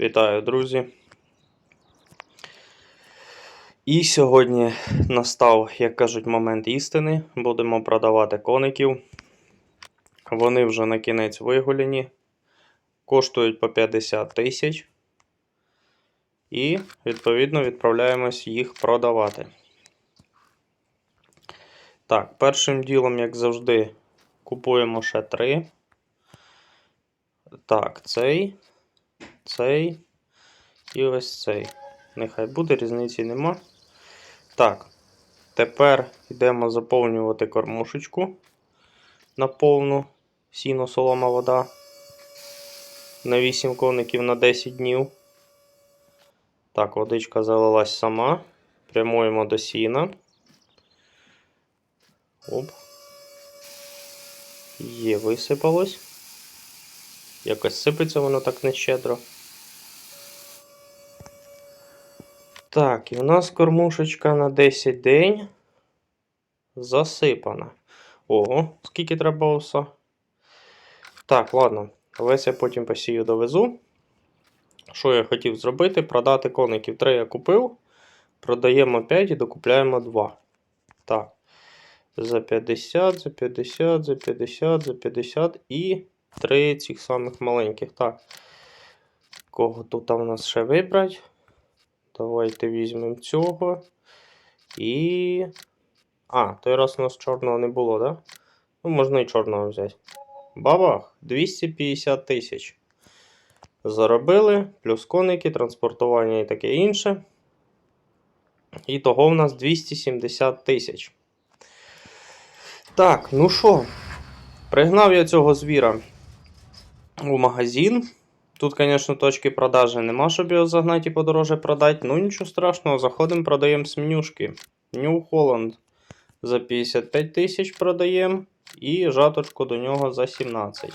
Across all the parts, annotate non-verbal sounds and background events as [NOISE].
Вітаю, друзі. І сьогодні настав, як кажуть, момент істини. Будемо продавати коників. Вони вже на кінець вигуляні. Коштують по 50 тисяч. І, відповідно, відправляємось їх продавати. Так, першим ділом, як завжди, купуємо ще три. Так, цей цей і ось цей. Нехай буде, різниці нема. Так, тепер йдемо заповнювати кормушечку на повну сіно, солома, вода. На 8 коників на 10 днів. Так, водичка залилась сама. Прямуємо до сіна. Оп. Є, висипалось. Якось сипеться воно так нещедро. Так, і в нас кормушечка на 10 день засипана. Ого, скільки треба оса. Так, ладно. Весь я потім посію довезу. Що я хотів зробити? Продати коників 3 я купив. Продаємо 5 і докупляємо 2. Так. За 50, за 50, за 50, за 50 і три цих самих маленьких. Так. Кого тут у нас ще вибрати? Давайте візьмемо цього. І. А, той раз у нас чорного не було, да? Ну, можна і чорного взяти. Бабах! 250 тисяч. Заробили, плюс коники, транспортування і таке інше. І того в нас 270 тисяч. Так, ну що, пригнав я цього звіра у магазин. Тут, звісно, точки продажі нема, щоб його загнати і подороже продати. Ну нічого страшного, заходимо, продаємо з менюшки. New Holland за 55 тисяч продаємо. І жаточку до нього за 17.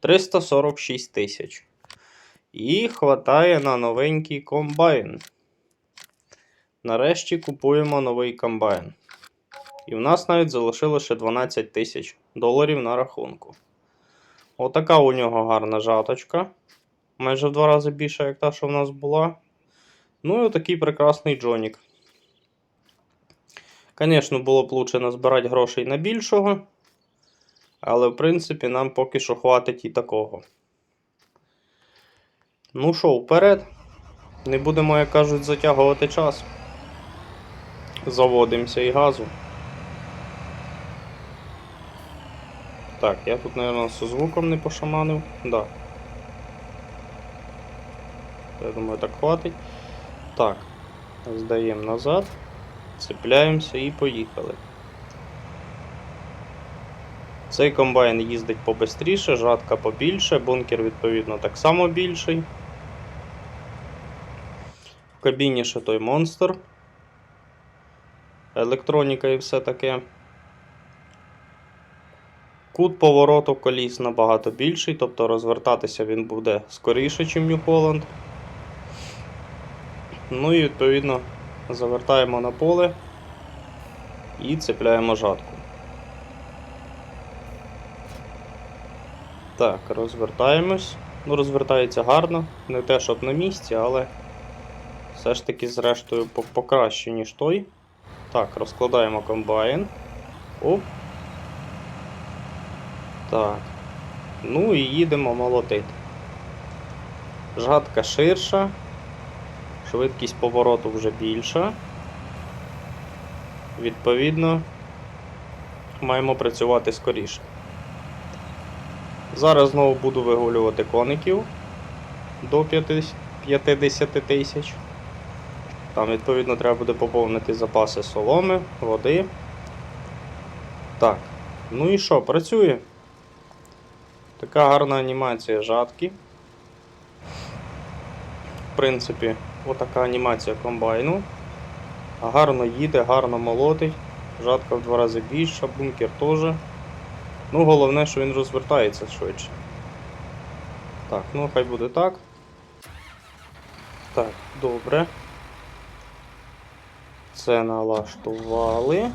346 тисяч. І хватає на новенький комбайн. Нарешті купуємо новий комбайн. І в нас навіть залишилося 12 тисяч доларів на рахунку. Отака у нього гарна жаточка. Майже в два рази більша, як та, що в нас була. Ну і отакий прекрасний Джонік. Звісно, було б лучше назбирати грошей на більшого. Але, в принципі, нам поки що хватить і такого. Ну що, вперед. Не будемо, як кажуть, затягувати час. Заводимося і газу. Так, я тут, мабуть, з звуком не пошаманив. Да. Я думаю, так хватить. Так, здаємо назад, цепляємося і поїхали. Цей комбайн їздить побистріше, жатка побільше, бункер, відповідно, так само більший. В кабіні ще той монстр. Електроніка і все таке. Кут повороту коліс набагато більший, тобто розвертатися він буде скоріше, ніж New Holland. Ну і відповідно завертаємо на поле і цепляємо жатку. Так, розвертаємось. Ну, розвертається гарно, не те, щоб на місці, але все ж таки, зрештою, по- покраще, ніж той. Так, розкладаємо комбайн. Оп. Так. Ну і їдемо молотити. Жатка ширша. Швидкість повороту вже більша. Відповідно, маємо працювати скоріше. Зараз знову буду вигулювати коників до 50 50 тисяч. Там, відповідно, треба буде поповнити запаси соломи, води. Так. Ну і що, працює? Така гарна анімація жатки. В принципі, отака анімація комбайну. Гарно їде, гарно молотить. Жатка в два рази більша, бункер теж. Ну, головне, що він розвертається швидше. Так, ну хай буде так. Так, добре. Це налаштували.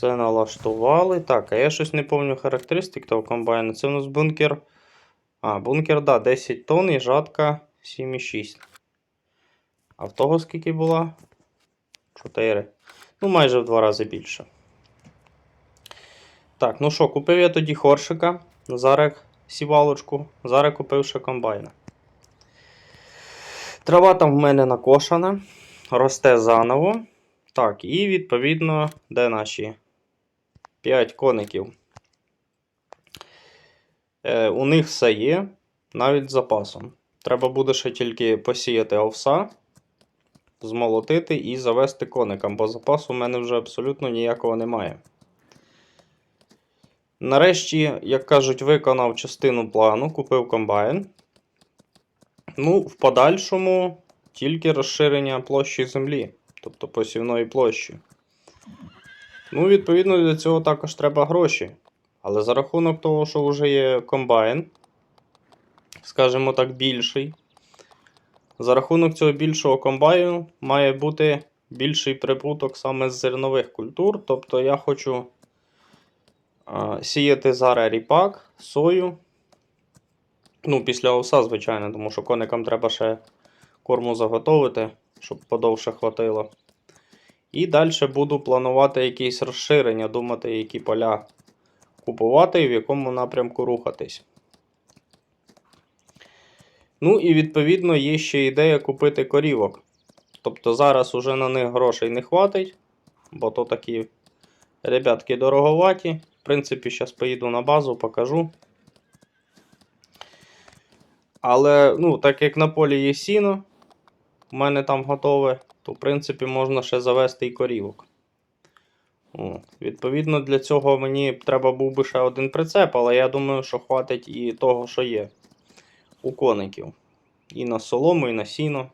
Це налаштували. Так, а я щось не пам'ятаю характеристик того комбайну. Це у нас бункер. А, бункер, да, 10 тонн і жатка 7,6. А в того скільки була? 4. Ну, майже в два рази більше. Так, ну що, купив я тоді хоршика, зараз сівалочку, зараз купив ще комбайна. Трава там в мене накошена, росте заново. Так, і відповідно, де наші 5 коників. Е, у них все є, навіть з запасом. Треба буде ще тільки посіяти овса, змолотити і завести коникам, бо запасу у мене вже абсолютно ніякого немає. Нарешті, як кажуть, виконав частину плану, купив комбайн. Ну, в подальшому тільки розширення площі землі, тобто посівної площі. Ну, відповідно, для цього також треба гроші. Але за рахунок того, що вже є комбайн, скажімо так, більший. За рахунок цього більшого комбайну має бути більший прибуток саме з зернових культур. Тобто я хочу а, сіяти зараз ріпак, сою. Ну, після овса, звичайно, тому що коникам треба ще корму заготовити, щоб подовше хватило. І далі буду планувати якісь розширення, думати, які поля купувати і в якому напрямку рухатись. Ну і відповідно є ще ідея купити корівок. Тобто зараз уже на них грошей не хватить, бо то такі ребятки дороговаті. В принципі, зараз поїду на базу, покажу. Але, ну, так як на полі є сіно, у мене там готове, то в принципі можна ще завести і корівок. О, відповідно, для цього мені треба був би ще один прицеп, але я думаю, що хватить і того, що є у коників. І на солому, і на сіно.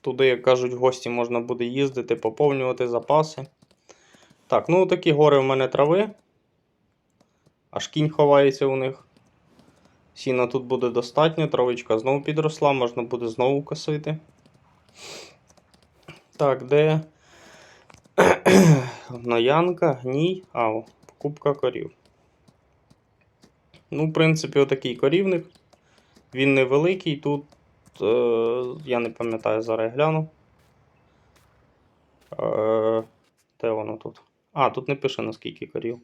Туди, як кажуть, гості можна буде їздити, поповнювати запаси. Так, ну такі гори в мене трави. Аж кінь ховається у них. Сіна тут буде достатньо, травичка знову підросла, можна буде знову косити. Так, де [CLEARS THROAT] Гноянка, гній, а, покупка корів. Ну, в принципі, отакий корівник. Він невеликий. Тут, е, я не пам'ятаю, зараз я гляну. Е, де воно тут? А, тут не пише наскільки корів.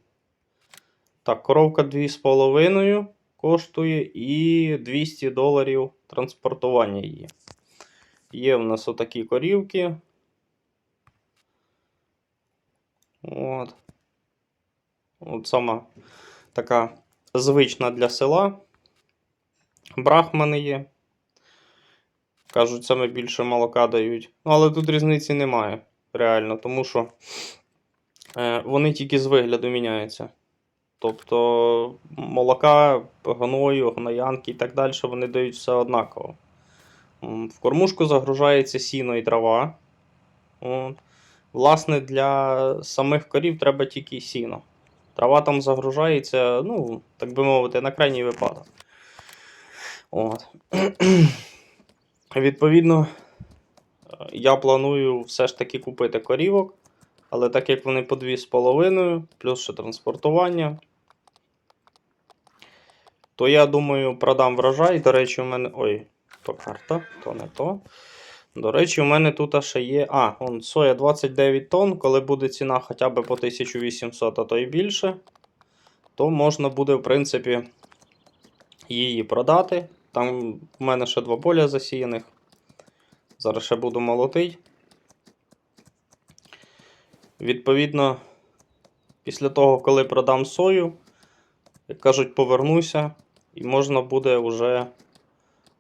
Так, коровка 2,5 коштує і 200 доларів транспортування її. Є в нас отакі корівки. От. От сама така звична для села. Брахмани є. Кажуть, саме більше молока дають. Ну, але тут різниці немає. Реально, тому що е, вони тільки з вигляду міняються. Тобто молока, гною, гноянки і так далі вони дають все однаково. В кормушку загружається сіно і трава. Власне, для самих корів треба тільки сіно. Трава там загружається, ну, так би мовити, на крайній випадок. От. [CLEARS THROAT] Відповідно, е, я планую все ж таки купити корівок, але так як вони по 2,5, плюс ще транспортування, то я думаю, продам врожай. До речі, у мене. Ой, то карта, то не то. До речі, у мене тут ще є. А, он соя 29 тонн, коли буде ціна хоча б по 1800, а то і більше, то можна буде, в принципі, її продати. Там в мене ще два поля засіяних. Зараз ще буду молотити. Відповідно, після того, коли продам сою, як кажуть, повернуся, і можна буде вже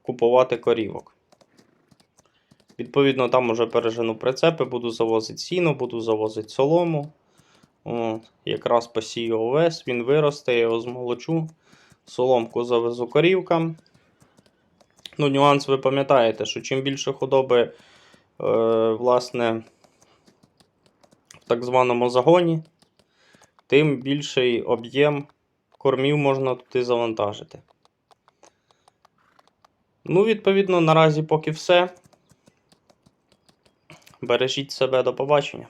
купувати корівок. Відповідно, там уже пережену прицепи, буду завозити сіно, буду завозити солому. От, якраз посію овес, він виросте, я його змолочу. Соломку завезу корівкам. Ну, нюанс ви пам'ятаєте, що чим більше худоби, е, власне, в так званому загоні, тим більший об'єм кормів можна туди завантажити. Ну, відповідно, наразі поки все. Бережіть себе, до побачення.